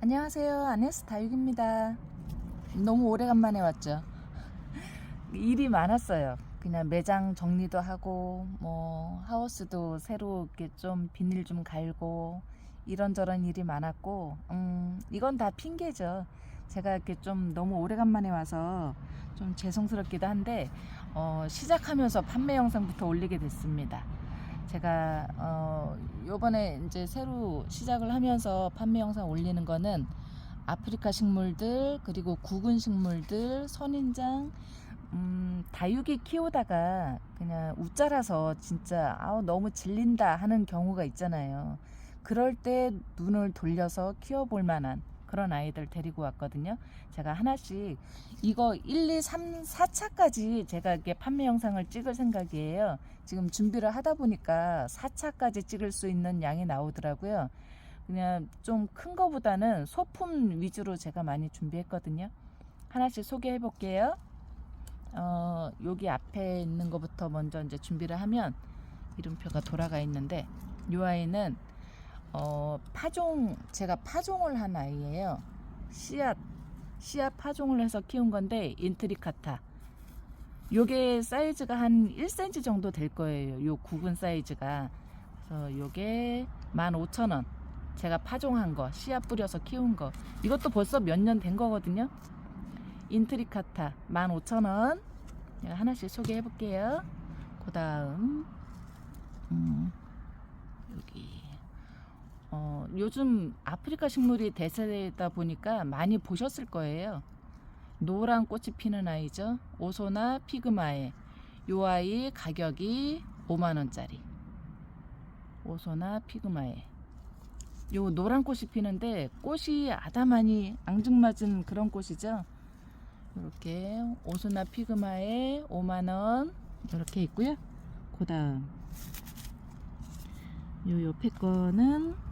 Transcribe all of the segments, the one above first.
안녕하세요. 아네스 다육입니다. 너무 오래간만에 왔죠. 일이 많았어요. 그냥 매장 정리도 하고, 뭐, 하우스도 이렇게 좀 비닐 좀 갈고, 이런저런 일이 많았고, 음, 이건 다 핑계죠. 제가 이렇게 좀 너무 오래간만에 와서 좀 죄송스럽기도 한데, 어, 시작하면서 판매 영상부터 올리게 됐습니다. 제가 어 요번에 이제 새로 시작을 하면서 판매 영상 올리는 거는 아프리카 식물들 그리고 구근 식물들 선인장 음 다육이 키우다가 그냥 웃자라서 진짜 아우 너무 질린다 하는 경우가 있잖아요. 그럴 때 눈을 돌려서 키워볼 만한 그런 아이들 데리고 왔거든요. 제가 하나씩 이거 1, 2, 3, 4차까지 제가 이렇게 판매 영상을 찍을 생각이에요. 지금 준비를 하다 보니까 4차까지 찍을 수 있는 양이 나오더라고요. 그냥 좀 큰 거보다는 소품 위주로 제가 많이 준비했거든요. 하나씩 소개해 볼게요. 어, 여기 앞에 있는 것부터 먼저 이제 준비를 하면 이름표가 돌아가 있는데 이 아이는 어, 파종 제가 파종을 한 아이예요. 씨앗 씨앗 파종을 해서 키운 건데 인트리카타. 요게 사이즈가 한 1cm 정도 될 거예요. 요 구근 사이즈가. 그래서 요게 15,000원. 제가 파종한 거, 씨앗 뿌려서 키운 거. 이것도 벌써 몇 년 된 거거든요. 인트리카타 15,000원. 제가 하나씩 소개해 볼게요. 그 다음 음, 여기 어, 요즘 아프리카 식물이 대세다 보니까 많이 보셨을 거예요. 노란 꽃이 피는 아이죠. 오소나 피그마에. 요 아이 가격이 5만 원짜리. 오소나 피그마에. 요 노란 꽃이 피는데 꽃이 아담하니 앙증맞은 그런 꽃이죠. 이렇게 오소나 피그마에 5만 원 이렇게 있고요. 그 다음 요 옆에 거는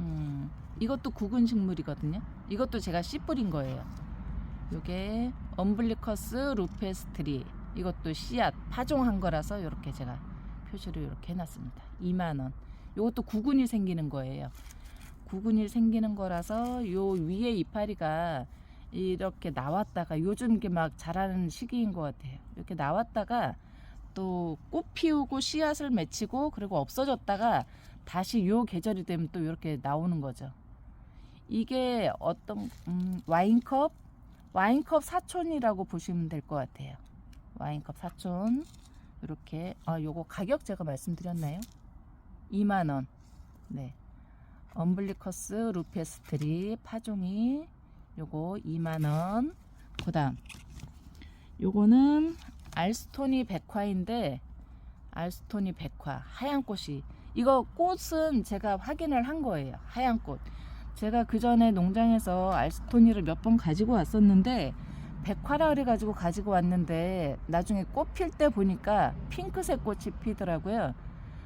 음, 이것도 구근 식물이거든요. 이것도 제가 씨 뿌린 거예요. 요게 엄블리커스 루페스트리 이것도 씨앗 파종한 거라서 이렇게 제가 표시를 이렇게 해놨습니다. 2만 원. 요것도 구근이 생기는 거예요. 구근이 생기는 거라서 요 위에 이파리가 이렇게 나왔다가 요즘 이게 막 자라는 시기인 것 같아요. 이렇게 나왔다가 또 꽃 피우고 씨앗을 맺히고 그리고 없어졌다가 다시 요 계절이 되면 또 이렇게 나오는 거죠. 이게 어떤 음, 와인컵 와인컵 사촌이라고 보시면 될 것 같아요. 와인컵 사촌 이렇게 아 요거 가격 제가 말씀드렸나요? 2만 원. 네. 엄블리커스 루페스트리 파종이 요거 2만 원. 그다음 요거는 알스토니 백화인데 알스토니 백화 하얀 꽃이 이거 꽃은 제가 확인을 한 거예요. 하얀 꽃. 제가 그 전에 농장에서 알스토니를 몇 번 가지고 왔었는데 백화라 그래가지고 가지고 왔는데 나중에 꽃 필 때 보니까 핑크색 꽃이 피더라고요.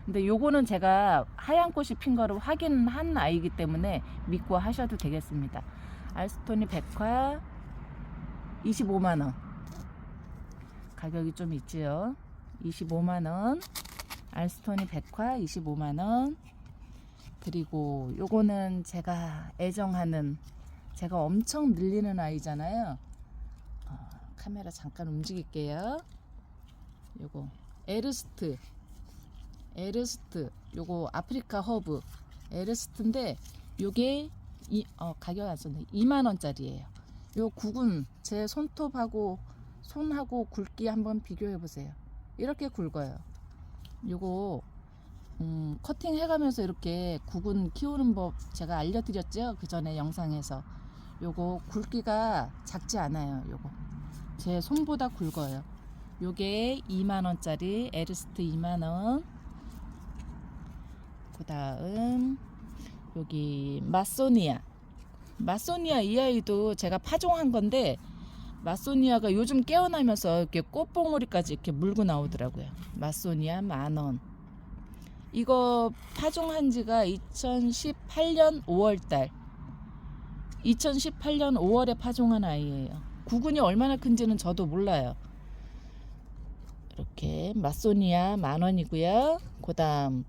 근데 요거는 제가 하얀 꽃이 핀 거를 확인한 아이기 때문에 믿고 하셔도 되겠습니다. 알스토니 백화 25만 원. 가격이 좀 있지요. 25만 원. 알스토니 백화 25만 원. 그리고 요거는 제가 애정하는 제가 엄청 늘리는 아이잖아요. 어, 카메라 잠깐 움직일게요. 요거 에르스트 에르스트 요거 아프리카 허브 에르스트인데 요게 이, 어, 가격 안 썼네 2만 원짜리예요. 요 국은 제 손톱하고 손하고 굵기 한번 비교해 보세요. 이렇게 굵어요. 요거 음, 커팅 해가면서 이렇게 국은 키우는 법 제가 알려드렸죠? 그 전에 영상에서. 요거 굵기가 작지 않아요 요거. 제 손보다 굵어요. 요게 2만원짜리 에르스트 2만원. 그 다음 여기 마소니아. 마소니아 이 아이도 제가 파종한 건데 마소니아가 요즘 깨어나면서 이렇게 꽃봉오리까지 이렇게 물고 나오더라고요. 마소니아 만원. 이거 파종한 지가 2018년 5월 달. 2018년 5월에 파종한 아이예요. 구근이 얼마나 큰지는 저도 몰라요. 이렇게 마소니아 만 원이고요. 그 다음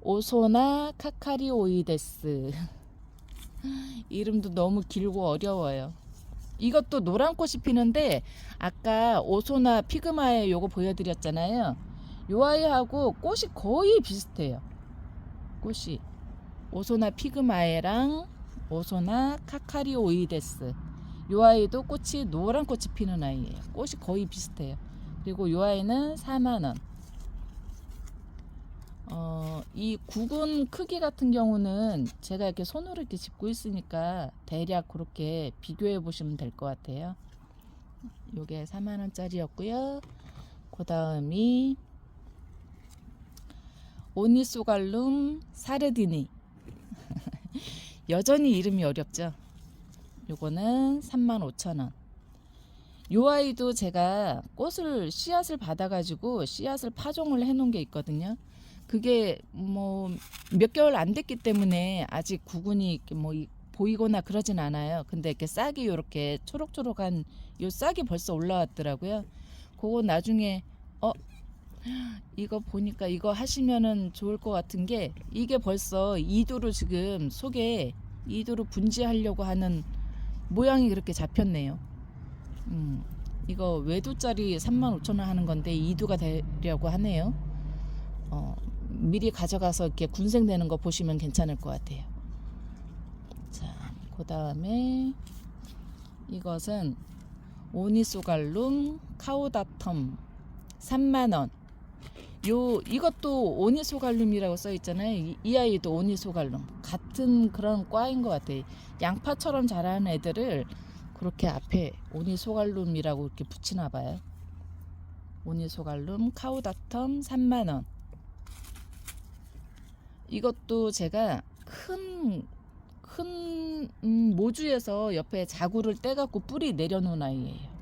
오소나 카카리오이데스. 이름도 너무 길고 어려워요. 이것도 노란 꽃이 피는데 아까 오소나 피그마에 요거 보여드렸잖아요. 요 아이하고 꽃이 거의 비슷해요. 꽃이 오소나 피그마에랑 오소나 카카리오이데스 요 아이도 꽃이 노란 꽃이 피는 아이예요. 꽃이 거의 비슷해요. 그리고 요 아이는 4만 원. 어, 이 구근 크기 같은 경우는 제가 이렇게 손으로 이렇게 짚고 있으니까 대략 그렇게 비교해 보시면 될 것 같아요. 요게 4만 원짜리였고요. 그 다음이 오니소갈룸 사르디니 여전히 이름이 어렵죠. 요거는 35,000원. 요 아이도 제가 꽃을 씨앗을 받아가지고 씨앗을 파종을 해놓은 게 있거든요. 그게 뭐 몇 개월 안 됐기 때문에 아직 구근이 뭐 이- 보이거나 그러진 않아요. 근데 이렇게 싹이 이렇게 초록초록한 요 싹이 벌써 올라왔더라고요. 그거 나중에 어 이거 보니까 이거 하시면은 좋을 것 같은 게 이게 벌써 이두로 지금 속에 이두로 분지하려고 하는 모양이 그렇게 잡혔네요. 음, 이거 외두짜리 35,000원 하는 건데 이두가 되려고 하네요. 어, 미리 가져가서 이렇게 군생되는 거 보시면 괜찮을 것 같아요. 자, 그 다음에 이것은 오니소갈룸 카오다텀 3만 원. 요 이것도 오니소갈룸이라고 써 있잖아요. 이, 이 아이도 오니소갈룸 같은 그런 과인 것 같아요. 양파처럼 자라는 애들을 그렇게 앞에 오니소갈룸이라고 이렇게 붙이나 봐요. 오니소갈룸 카우다텀 3만 원. 이것도 제가 큰, 큰, 음, 모주에서 옆에 자구를 떼갖고 뿌리 내려놓은 아이예요.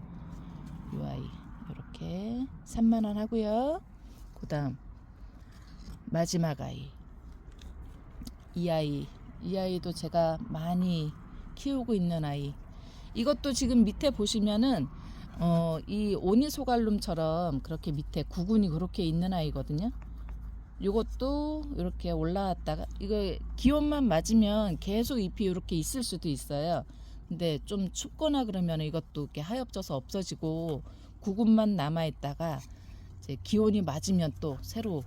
이 아이. 이렇게 3만원 하고요. 그 다음, 마지막 아이. 이 아이. 이 아이도 제가 많이 키우고 있는 아이. 이것도 지금 밑에 보시면은, 어, 이 오니소갈룸처럼 그렇게 밑에 구근이 그렇게 있는 아이거든요. 요것도 이렇게 올라왔다가 이거 기온만 맞으면 계속 잎이 이렇게 있을 수도 있어요. 근데 좀 춥거나 그러면 이것도 이렇게 하엽져서 없어지고 구근만 남아 있다가 이제 기온이 맞으면 또 새로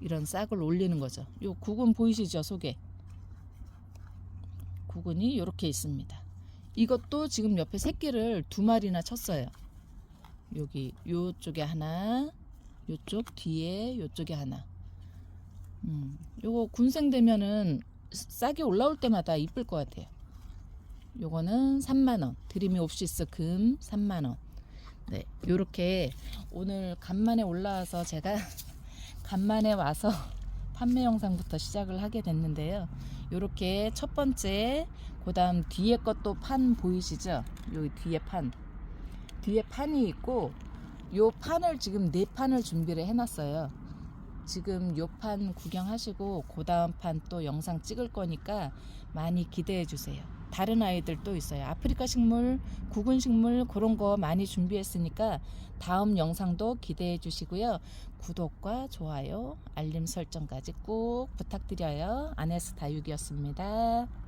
이런 싹을 올리는 거죠. 요 구근 보이시죠 속에 구근이 이렇게 있습니다. 이것도 지금 옆에 새끼를 두 마리나 쳤어요. 여기 요쪽에 하나, 요쪽 뒤에 요쪽에 하나. 음, 요거 군생 되면은 싸게 올라올 때마다 이쁠 것 같아요. 요거는 3만 원. 드리미 옵시스 금 3만 원. 네, 요렇게 오늘 간만에 올라와서 제가 간만에 와서 판매 영상부터 시작을 하게 됐는데요. 요렇게 첫 번째, 그 다음 뒤에 것도 판 보이시죠? 여기 뒤에 판. 뒤에 판이 있고 요 판을 지금 네 판을 준비를 해놨어요. 지금 요 판 구경하시고 그 다음 판 또 영상 찍을 거니까 많이 기대해 주세요. 다른 아이들 또 있어요. 아프리카 식물, 구근 식물 그런 거 많이 준비했으니까 다음 영상도 기대해 주시고요. 구독과 좋아요, 알림 설정까지 꼭 부탁드려요. 아네스 다육이었습니다.